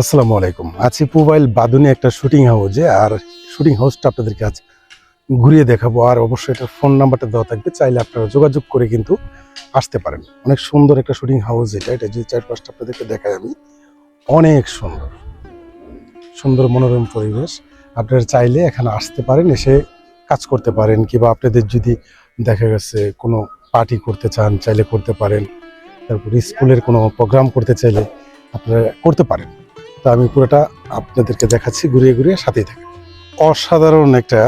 আসসালামু আলাইকুম। আছি মোবাইল বাদুনি একটা শুটিং হাউসে আর শুটিং হাউসটা আপনাদেরকে আজ ঘুরিয়ে দেখাবো। আর অবশ্যই এটা ফোন নাম্বারটা দেওয়া থাকবে, চাইলে আপনারা যোগাযোগ করে কিন্তু আসতে পারেন। অনেক সুন্দর একটা শুটিং হাউস এটা এটা যে চারপাশটা আপনাদেরকে দেখাই আমি। অনেক সুন্দর। সুন্দর মনোরম পরিবেশ। আপনারা চাইলে এখানে আসতে পারেন, এসে কাজ করতে পারেন, কিংবা আপনাদের যদি দেখা গেছে কোনো পার্টি করতে চান, চাইলে করতে পারেন। তারপর স্কুলের কোনো প্রোগ্রাম করতে চাইলে আপনারা করতে পারেন। তো আমি পুরোটা আপনাদেরকে দেখাচ্ছি, ঘুরিয়ে ঘুরিয়ে সাথেই থাকেন। অসাধারণ একটা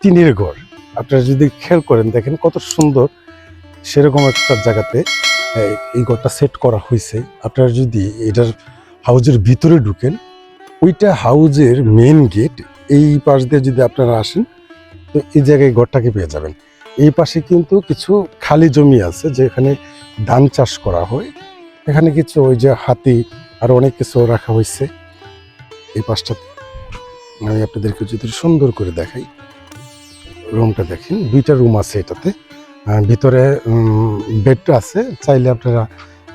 টিনের ঘর। আপনারা যদি খেয়াল করেন, দেখেন কত সুন্দর সেরকম একটা জায়গাতে এই এই ঘরটা সেট করা হয়েছে। আপনারা যদি এটার হাউজের ভিতরে ঢুকেন, ওইটা হাউজের মেন গেট এই পাশ দিয়ে যদি আপনারা আসেন, তো এই জায়গায় ঘরটাকে পেয়ে যাবেন। এই পাশে কিন্তু কিছু খালি জমি আছে, যেখানে ধান চাষ করা হয়। এখানে কিছু ওই যে হাতি আর অনেক কিছু রাখা হয়েছে। এই পাশটা আমি আপনাদেরকে যদি সুন্দর করে দেখাই, রুমটা দেখেন, দুইটা রুম আছে এটাতে। ভিতরে বেড আছে, চাইলে আপনারা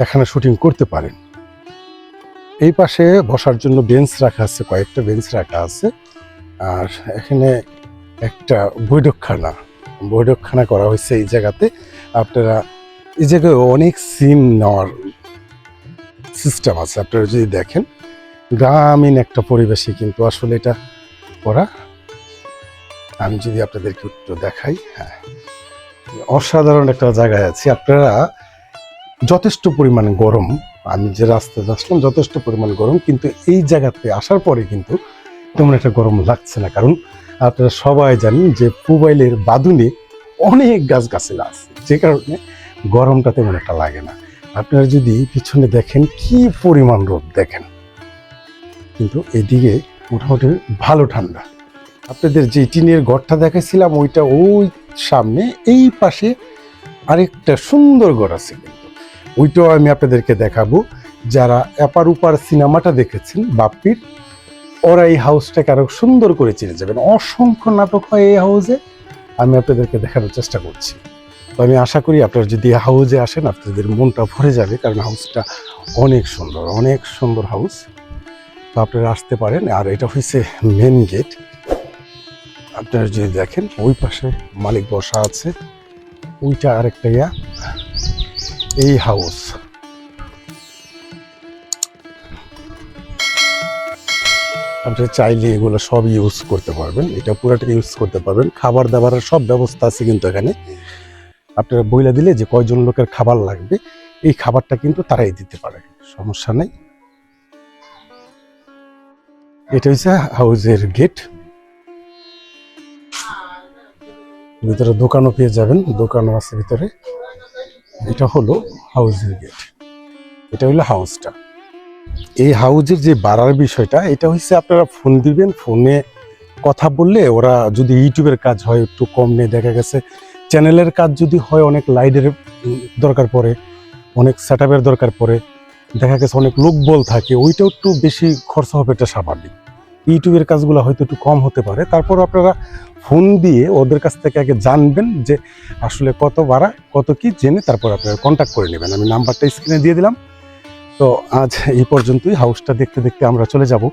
এখানে শুটিং করতে পারেন। এই পাশে বসার জন্য বেঞ্চ রাখা আছে, কয়েকটা বেঞ্চ রাখা আছে। আর এখানে একটা বৈঠকখানা বৈঠকখানা করা হয়েছে এই জায়গাতে। আপনারা, এই জায়গায় অনেক সিন নেওয়ার সিস্টেম আছে। আপনারা যদি দেখেন, গ্রামীণ একটা পরিবেশে কিন্তু আসলে এটা করা, আমি যদি আপনাদেরকে একটু দেখাই হ্যাঁ। অসাধারণ একটা জায়গায় আছি। আপনারা যথেষ্ট পরিমাণে গরম, আমি যে রাস্তায় আসলাম, যথেষ্ট পরিমাণ গরম, কিন্তু এই জায়গাতে আসার পরে কিন্তু তেমন একটা গরম লাগছে না। কারণ আপনারা সবাই জানেন যে মোবাইলের বাদুনে অনেক গাছ গাছলা আছে, যে কারণে গরমটা তেমন একটা লাগে না। আপনারা যদি পিছনে দেখেন কি পরিমাণ রোদ দেখেন। কিন্তু এদিকে মোটামুটি ভালো ঠান্ডা। আপনাদের যে টিনের ঘরটা দেখাইছিলাম, ওইটা ওই সামনে, এই পাশে আরেকটা সুন্দর ঘর আছে কিন্তু। ওইটাও আমি আপনাদেরকে দেখাবো। যারা এপার উপার সিনেমাটা দেখেছেন, বাপ্পির, ওরা এই হাউসটাকে আরও সুন্দর করে চিনে যাবেন। অসংখ্য নাটক হয় এই হাউসে। আমি আপনাদেরকে দেখানোর চেষ্টা করছি। তো আমি আশা করি আপনারা যদি হাউজে আসেন, আপনাদের মনটা ভরে যাবে, কারণ হাউসটা অনেক সুন্দর অনেক সুন্দর হাউস তো আপনারা আসতে পারেন, আর এটা হচ্ছে মেন গেট আপনারা যদি দেখেন, ওই পাশে মালিক বসা আছে। ওইটা আরেকটা ইয়া, এই হাউস আপনি চাইলে এগুলো সব ইউজ করতে পারবেন। এটা পুরাটা ইউজ করতে পারবেন। খাবার দাবারের সব ব্যবস্থা আছে কিন্তু এখানে। আপনারা বইলা দিলে যে কয়জন লোকের খাবার লাগবে, এই খাবারটা কিন্তু তারাই দিতে পারে। সমস্যা নেই। এটা হচ্ছে হাউজের গেট। ভিতরে দোকানও পেয়ে যাবেন, দোকানও আছে ভিতরে। এটা হলো হাউজের গেট। এটা হলো হাউসটা। এই হাউজের যে বাড়ার বিষয়টা, এটা হচ্ছে আপনারা ফোন দিবেন, ফোনে কথা বললে ওরা যদি ইউটিউবের কাজ হয়, একটু কম নেই, দেখা গেছে চ্যানেলের কাজ যদি হয়, অনেক লাইটের দরকার পড়ে, অনেক সেট দরকার পড়ে, দেখা গেছে অনেক লোক বল থাকে, ওইটাও একটু বেশি খরচ হবে, এটা স্বাভাবিক। ইউটিউবের কাজগুলো হয়তো একটু কম হতে পারে, তারপর আপনারা ফোন দিয়ে ওদের কাছ থেকে আগে জানবেন যে আসলে কত ভাড়া, কত কি, জেনে তারপর আপনারা কন্ট্যাক্ট করে নেবেন। আমি নাম্বারটা স্ক্রিনে দিয়ে দিলাম। তো আজ এই পর্যন্তই হাউসটা দেখতে দেখতে আমরা চলে যাব।